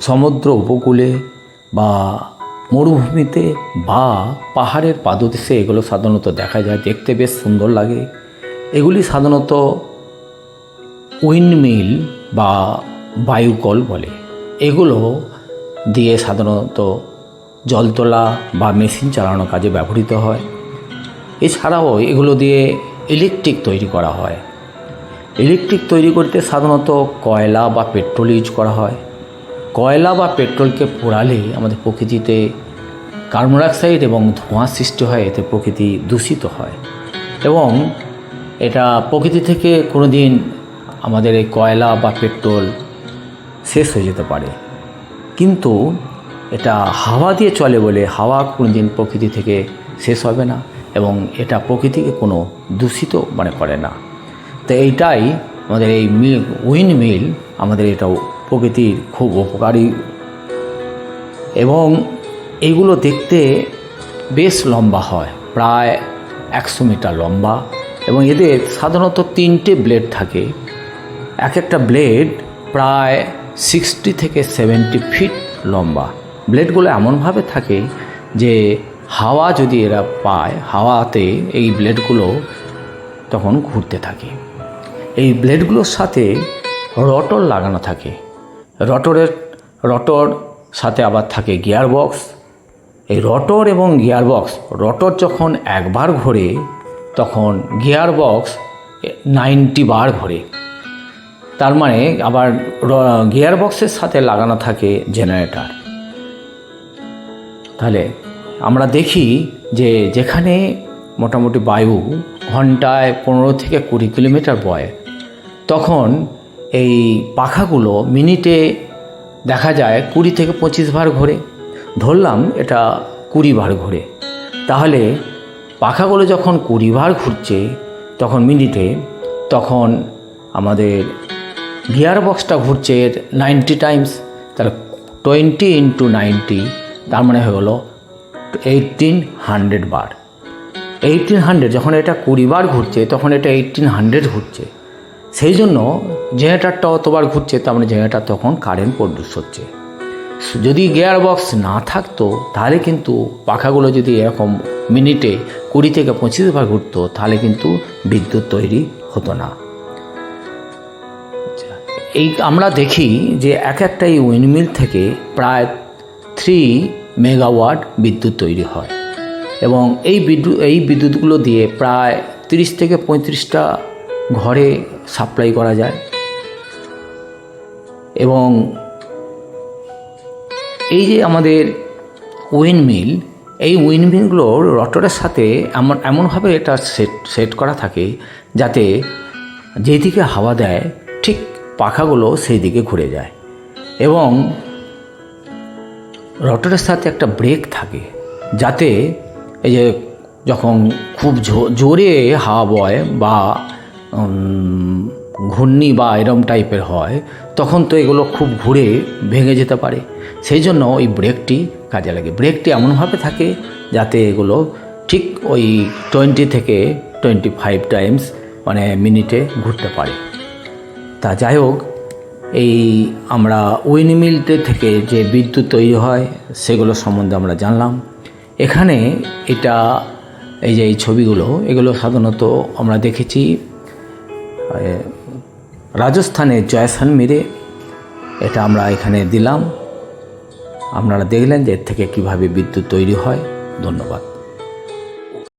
সমুদ্র উপকূলে বা মরুভূমিতে বা পাহাড়ের পাদদেশে এগুলো সাধারণত দেখা যায়, দেখতে বেশ সুন্দর লাগে। এগুলি সাধারণত উইন্ডমিল বা বায়ুকল বলে। এগুলো দিয়ে সাধারণত জল তোলা বা মেশিন চালানোর কাজে ব্যবহৃত হয়। এছাড়াও এগুলো দিয়ে ইলেকট্রিক তৈরি করা হয়। ইলেকট্রিক তৈরি করতে সাধারণত কয়লা বা পেট্রোল ইউজ করা হয়। কয়লা বা পেট্রোলকে পোড়ালে আমাদের প্রকৃতিতে কার্বন ডাইঅক্সাইড এবং ধোঁয়া সৃষ্টি হয়, এতে প্রকৃতি দূষিত হয়। এবং এটা প্রকৃতি থেকে কোনো দিন আমাদের এই কয়লা বা পেট্রোল শেষ হয়ে যেতে পারে। কিন্তু এটা হাওয়া দিয়ে চলে বলে হাওয়া কোনো দিন প্রকৃতি থেকে শেষ হবে না এবং এটা প্রকৃতিকে কোনো দূষিত মানে করে না। তো এইটাই আমাদের এই মিল উইন্ড মিল আমাদের এটাও প্রকৃতির খুব উপকারী। এবং এইগুলো দেখতে বেশ লম্বা হয়, প্রায় একশো মিটার লম্বা। এবং এদের সাধারণত তিনটে ব্লেড থাকে। এক একটা ব্লেড প্রায় সিক্সটি থেকে সেভেন্টি ফিট লম্বা। ব্লেডগুলো এমনভাবে থাকে যে হাওয়া যদি এরা পায়, হাওয়াতে এই ব্লেডগুলো তখন ঘুরতে থাকে। এই ব্লেডগুলোর সাথে রটর লাগানো থাকে। রটরের, রটর সাথে আবার থাকে গিয়ার বক্স এই রটর এবং গিয়ার বক্স রটর যখন একবার ঘোরে, তখন গিয়ার বক্স নাইনটি বার ঘোরে। তার মানে আবার গিয়ার বক্সের সাথে লাগানো থাকে জেনারেটর। তাহলে আমরা দেখি যে যেখানে মোটামুটি বায়ু ঘন্টায় পনেরো থেকে কুড়ি কিলোমিটার বয়, তখন এই পাখাগুলো মিনিটে দেখা যায় কুড়ি থেকে পঁচিশ বার ঘোরে। ধরলাম এটা কুড়ি বার ঘোরে। তাহলে পাখাগুলো যখন কুড়ি বার ঘুরছে, তখন মিনিটে, তখন আমাদের গিয়ার বক্সটা ঘুরছে নাইনটি টাইমস তাহলে টোয়েন্টি ইন্টু নাইনটি, তার মানে হয়ে গেলো এইটিন হান্ড্রেড বার। এইটিন হান্ড্রেড, যখন এটা কুড়ি বার ঘুরছে, তখন এটা এইটিন হান্ড্রেড ঘুরছে। সেই জন্য জেনারেটারটা অতবার ঘুরছে তার মানে জেনারেটার তখন কারেন্ট প্রডিউস হচ্ছে। যদি গিয়ার বক্স না থাকতো তাহলে কিন্তু পাখাগুলো যদি এরকম মিনিটে কুড়ি থেকে পঁচিশ বার ঘুরতো তাহলে কিন্তু বিদ্যুৎ তৈরি হতো না। আচ্ছা, এই আমরা দেখি যে এক একটা এই উইন্ডমিল থেকে প্রায় থ্রি মেগাওয়াট বিদ্যুৎ তৈরি হয়। এবং এই বিদ্যুৎ এই বিদ্যুৎগুলো দিয়ে প্রায় তিরিশ থেকে পঁয়ত্রিশটা ঘরে সাপ্লাই করা যায়। এবং এই যে আমাদের উইন্ডমিল এই উইন উইন্ডমিলগুলোর রটরের সাথে এমন, এমনভাবে এটা সেট সেট করা থাকে যাতে যেদিকে হাওয়া দেয় ঠিক পাখাগুলো সেই দিকে ঘুরে যায়। এবং রটরের সাথে একটা ব্রেক থাকে যাতে এই যে যখন খুব জোরে হাওয়া বয় বা ঘূর্ণি বা এরম টাইপের হয় তখন তো এগুলো খুব ঘুরে ভেঙে যেতে পারে। সেই জন্য ওই ব্রেকটি কাজে লাগে। ব্রেকটি এমনভাবে থাকে যাতে এগুলো ঠিক ওই টোয়েন্টি থেকে টোয়েন্টি ফাইভ টাইমস মানে মিনিটে ঘুরতে পারে। তা যাই হোক, এই আমরা উইনমিলতে থেকে যে বিদ্যুৎ তৈরি হয় সেগুলো সম্বন্ধে আমরা জানলাম। এখানে এটা, এই যে এই ছবিগুলো, এগুলো সাধারণত আমরা দেখেছি রাজস্থানের জয়সালমীরে এটা আমরা এখানে দিলাম। আপনারা দেখলেন যে এর থেকে কীভাবে বিদ্যুৎ তৈরি হয়। ধন্যবাদ।